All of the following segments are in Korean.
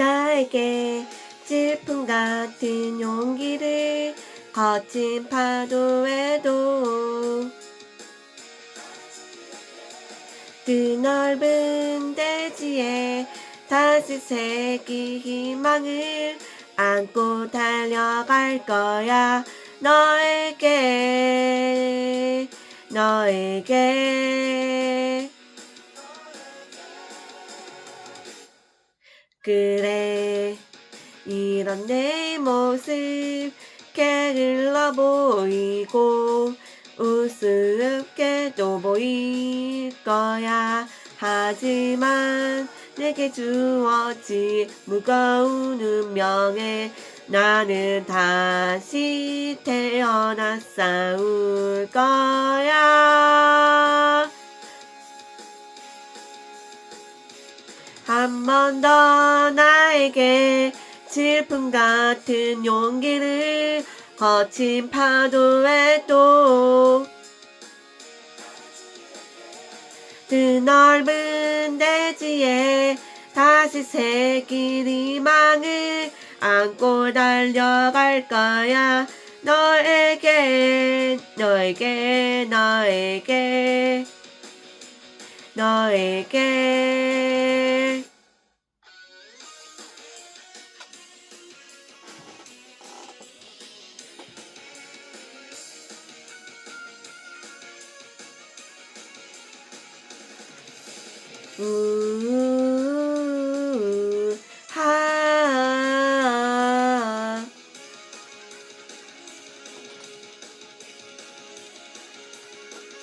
나에게 질풍 같은 용기를 거친 파도에도 드넓은 대지에 다시 새기 희망을 안고 달려갈 거야. 너에게 너에게 그래. 이런 내 모습 게을러 보이고 우습게도 보일 거야. 하지만 내게 주어진 무거운 운명에 나는 다시 태어나 싸울 거야 한 번 더 나에게 질풍 같은 용기를 거친 파도에도 드넓은 대지에 다시 새길 희망을 안고 달려갈 거야. 너에게 너에게 너에게 너에게 우, 하.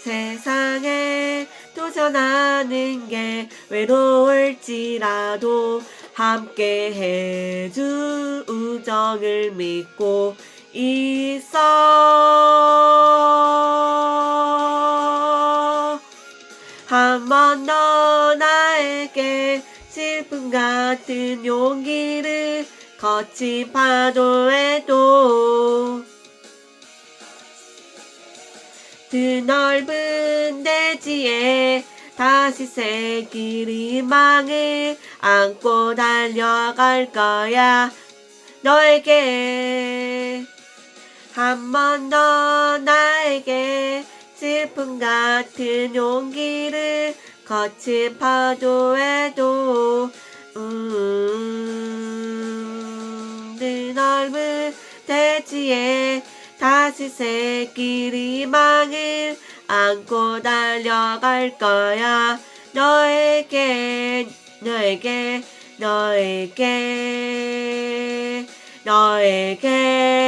세상에 도전하는 게 외로울지라도 함께 해줄 우정을 믿고 있어. 한 번 더 나에게 슬픔 같은 용기를 거친 파도에도 드넓은 대지에 다시 새길 희망을 안고 달려갈 거야. 너에게. 한 번 더 나에게 슬픔 같은 용기를 거친 파도에도 음, 드넓은 대지에 다시 새길 희망을 안고 달려갈 거야. 너에게 너에게 너에게 너에게